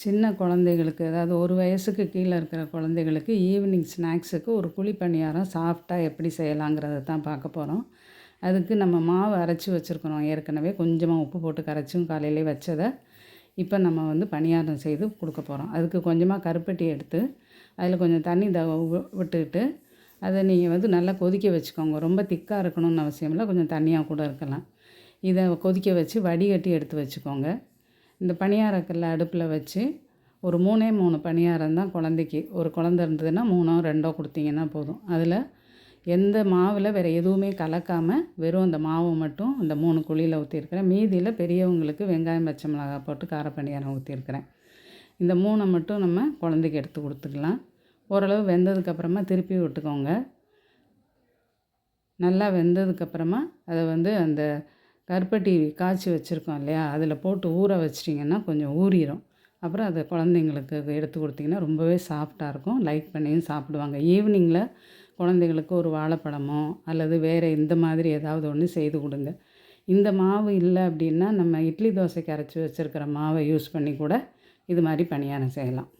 சின்ன குழந்தைகளுக்கு அதாவது ஒரு வயசுக்கு கீழே இருக்கிற குழந்தைகளுக்கு ஈவினிங் ஸ்நாக்ஸுக்கு ஒரு குழி பணியாரம் சாஃப்டாக எப்படி செய்யலாங்கிறத தான் பார்க்க போகிறோம் அதுக்கு நம்ம மாவு அரைச்சி வச்சுருக்குறோம். ஏற்கனவே கொஞ்சமாக உப்பு போட்டு கரைச்சும் காலையிலே வச்சதை இப்போ நம்ம வந்து பணியாரம் செய்து கொடுக்க போகிறோம் அதுக்கு கொஞ்சமாக கருப்பட்டி எடுத்து அதில் கொஞ்சம் தண்ணி த வி- விட்டுக்கிட்டு அதை நீங்கள் வந்து நல்லா கொதிக்க வச்சுக்கோங்க. ரொம்ப திக்காக இருக்கணும்னு அவசியம் இல்லை. கொஞ்சம் தண்ணியாக கூட இருக்கலாம். இதை கொதிக்க வச்சு வடிகட்டி எடுத்து வச்சுக்கோங்க. இந்த பணியாரக்கல்ல அடுப்பில் வச்சு ஒரு மூணே மூணு பணியாரம் தான் குழந்தைக்கு ஒரு குழந்த இருந்ததுன்னா மூணோ ரெண்டோ கொடுத்தீங்கன்னா போதும். அதில் எந்த மாவில் வேறு எதுவுமே கலக்காமல் வெறும் அந்த மாவு மட்டும் அந்த மூணு குழியில் ஊற்றிருக்கிறேன் மீதியில் பெரியவங்களுக்கு வெங்காயம் பச்சை மிளகாய் போட்டு கார பணியாரம் ஊற்றிருக்கிறேன் இந்த மூணை மட்டும் நம்ம குழந்தைக்கு எடுத்து கொடுத்துக்கலாம். ஓரளவு வெந்ததுக்கப்புறமா திருப்பி விட்டுக்கோங்க. நல்லா வெந்ததுக்கப்புறமா அதை வந்து அந்த கருப்பட்டி காய்ச்சி வச்சுருக்கோம் இல்லையா? அதில் போட்டு ஊற வச்சிட்டிங்கன்னா கொஞ்சம் ஊறிடும் அப்புறம் அதை குழந்தைங்களுக்கு எடுத்து கொடுத்தீங்கன்னா ரொம்பவே சாஃப்டாக இருக்கும். லைக் பண்ணியும் சாப்பிடுவாங்க. ஈவினிங்கில் குழந்தைங்களுக்கு ஒரு வாழைப்பழமோ அல்லது வேறு இந்த மாதிரி ஏதாவது ஒன்று செய்து கொடுங்க. இந்த மாவு இல்லை அப்படின்னா நம்ம இட்லி தோசைக்கு அரைச்சி வச்சுருக்கிற மாவை யூஸ் பண்ணி கூட இது மாதிரி பணியாரம் செய்யலாம்.